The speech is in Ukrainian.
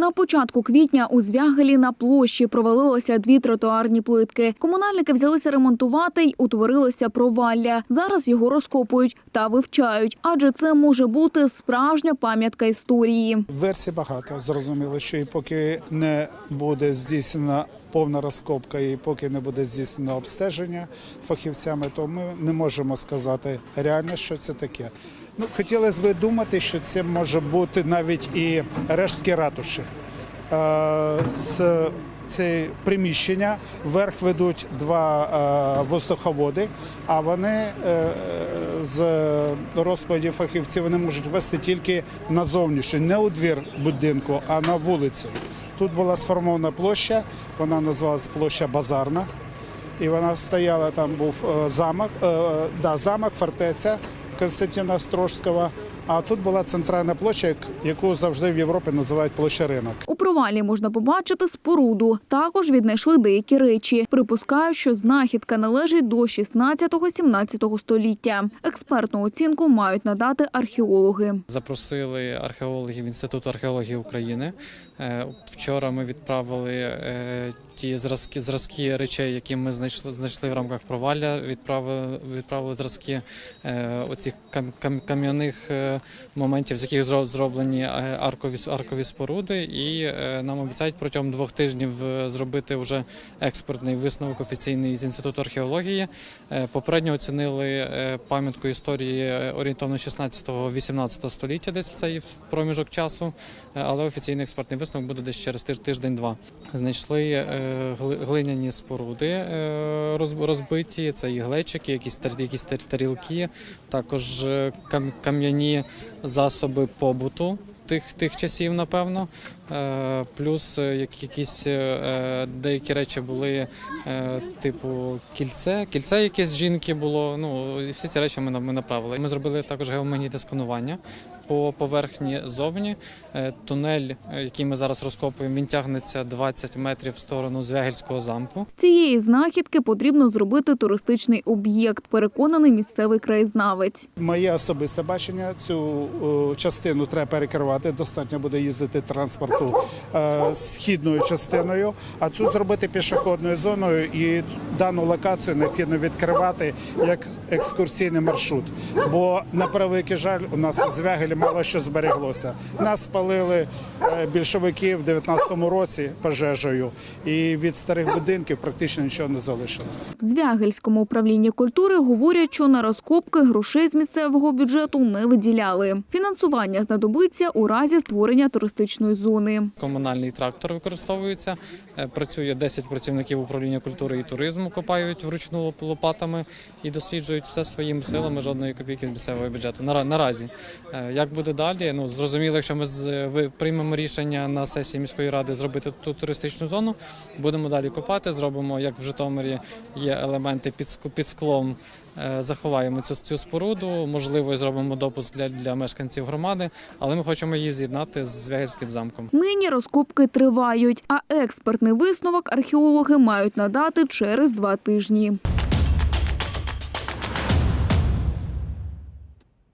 На початку квітня у Звягелі на площі провалилося дві тротуарні плитки. Комунальники взялися ремонтувати й утворилося провалля. Зараз його розкопують та вивчають, адже це може бути справжня пам'ятка історії. Версій багато. Зрозуміло, що і поки не буде здійснена повна розкопка, і поки не буде здійснено обстеження фахівцями, то ми не можемо сказати реально, що це таке. Ну, хотілося б думати, що це може бути навіть і рештки ратуші. Е, З це приміщення вверх ведуть два е, воздуховоди, а вони е, з розповіді фахівців вони можуть вести тільки на зовнішню, не у двір будинку, а на вулицю. Тут була сформована площа, вона називалась площа Базарна. І вона стояла, там був замок, да, замок, фортеця Константина Острожського. А тут була центральна площа, як- яку завжди в Європі називають площа ринок. У провалі можна побачити споруду. Також віднайшли деякі речі. Припускають, що знахідка належить до 16-17 століття. Експертну оцінку мають надати археологи. Запросили археологів Інституту археології України. Е, Вчора ми відправили е, ті зразки, зразки речей, які ми знайшли, знайшли в рамках провалля. Відправили, відправили зразки е, оцих кам, кам, кам'яних моментів, з яких зроблені е, аркові, аркові споруди. І е, нам обіцяють протягом двох тижнів е, зробити вже експертний висновок офіційний з Інституту археології. Попередньо оцінили пам'ятку історії орієнтовно 16-18 століття, десь в цей проміжок часу, але офіційний експертний висновок буде десь через тиж- тиждень-два. Знайшли глиняні споруди розбиті, це і глечики, якісь якісь тарілки, також кам'яні засоби побуту. Тих, тих часів, напевно, плюс е, як- якісь е, е, деякі речі були е, типу кільце, кільце якесь жінки було. Ну і всі ці речі ми, на- ми направили. Ми зробили також геомагнітне сканування по поверхні зовні. Е, Тунель, е, який ми зараз розкопуємо, він тягнеться 20 метрів в сторону Звягельського замку. З цієї знахідки потрібно зробити туристичний об'єкт, переконаний місцевий краєзнавець. Моє особисте бачення цю е, частину треба перекривати. Достатньо буде їздити транспорту е, східною частиною, а цю зробити пішохідною зоною і дану локацію необхідно відкривати як екскурсійний маршрут. Бо на превеликий жаль, у нас у Звягелі мало що збереглося. Нас спалили е, більшовики в 19-му році пожежею, і від старих будинків практично нічого не залишилось. В Звягельському управлінні культури говорять, що на розкопки грошей з місцевого бюджету не виділяли. Фінансування знадобиться у разі створення туристичної зони. Комунальний трактор використовується. Е, Працює 10 працівників управління культури і туризму, копають вручну лоп- лопатами і досліджують все своїми силами, жодної копійки з місцевого бюджету. Нара- Наразі. Е, Як буде далі? Ну зрозуміло, якщо ми приймемо рішення на сесії міської ради зробити ту туристичну зону, будемо далі копати. Зробимо, як в Житомирі є елементи під ск- під склом. е, Заховаємо цю, цю споруду, можливо, зробимо допуск для, для мешканців громади, але ми хочемо її з'єднати з Звягельським замком. Нині розкопки тривають, а експертний висновок археологи мають надати через два тижні.